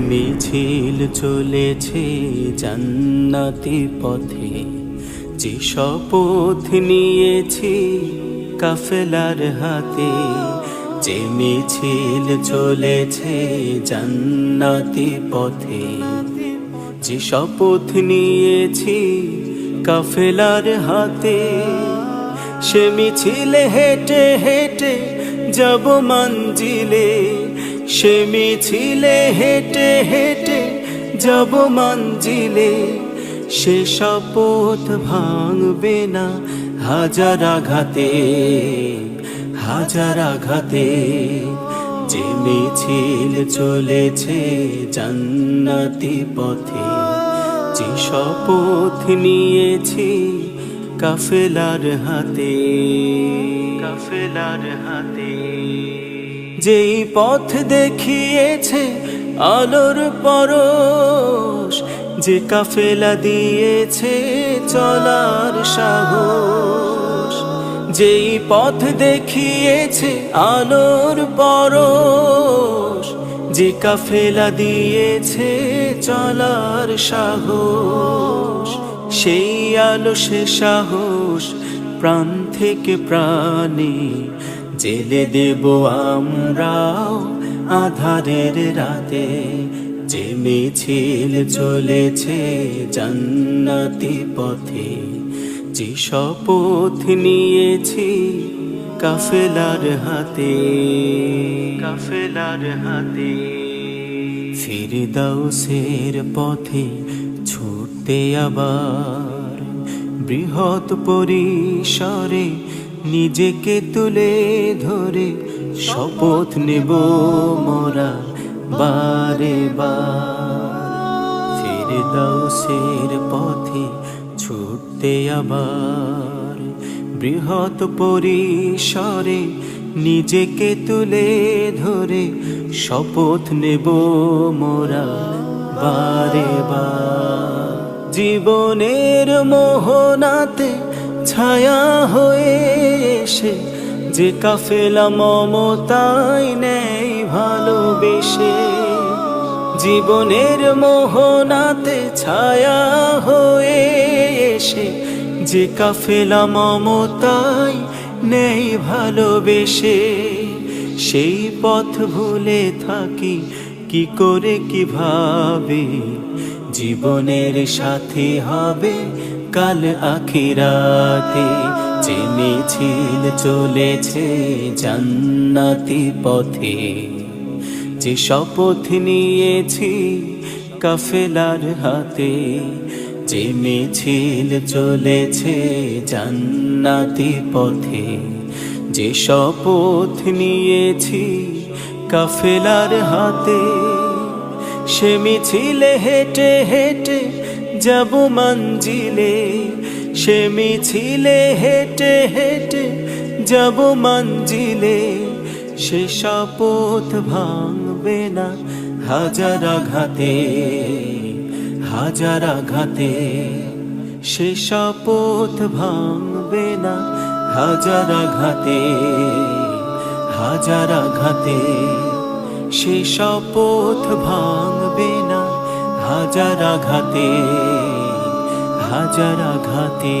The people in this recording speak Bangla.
মিছিল চলেছে জান্নাতি পথে। যে শপথ নিয়েছি কাফেলার হাতে, যে মিছিল চলেছে জান্নাতি পথে। যে শপথ নিয়েছি কাফেলার হাতে, সে মিছিলে হেঁটে হেঁটে যাব মঞ্জিলে। সে মিছিলে হেঁটে হেঁটে যাব মঞ্জিলে। সে শপথ ভাঙবে না হাজার আঘাতে হাজার আঘাতে। যে মিছিল চলেছে জান্নাতি পথে, যে শপথ নিয়েছি কাফেলার হাতে কাফেলার হাতে। যেই পথ দেখিয়েছে আলোর পরশ, যে কাফেলা দিয়েছে চলার সাহস, যেই পথ দেখিয়েছে আলোর পরশ, যে কাফেলা দিয়েছে চলার সাহস, সেই আলো সে সাহস প্রাণ থেকে প্রাণে জেলে দেব আমরাও আধারের রাতে। যে মিছিল চলেছে জান্নাতি পথে যে শপথ নিয়েছি কাফেলার হাতে। কাফেলার হাতে। ফিরদাউসের পথে ছুটতে আবার বৃহৎ পরিসরে নিজেকে তুলে ধরে শপথ নেব মোরা বারে বার। ফিরদাউসের পথে, ছুটতে আবার। বৃহৎ পরিসরে নিজেকে তুলে ধরে শপথ নেব মোরা বারে বার। জীবনের মোহনাতে ছায়া হয়ে যে কাফেলা মমতাই নেই ভালোবেসে, জীবনের মোহনাতে ছায়া হয়ে এসে যে কাফেলা মমতাই নেই ভালোবেসে, সেই পথ ভুলে থাকি কি করে, কীভাবে জীবনের সাথে হবে কাল আখিরাতে যে মিছিল চলেছে জান্নাতি পথে। যে শপথ নিয়েছি কাফেলার হাতে যে মিছিল চলেছে জান্নাতি পথে। যে শপথ নিয়েছি কাফেলার হাতে, সে মিছিলে হেঁটে হেঁটে যাব মঞ্জিলে, সে মিছিলে হেঁটে হেঁটে যাব মঞ্জিলে। সে শপথ ভাঙবে না হাজার আঘাতে হাজার আঘাতে। সে শপথ ভাঙবে না হাজার আঘাতে হাজার আঘাতে। সে শপথ ভাঙবে না হাজার আঘাতে হাজার আঘাতে।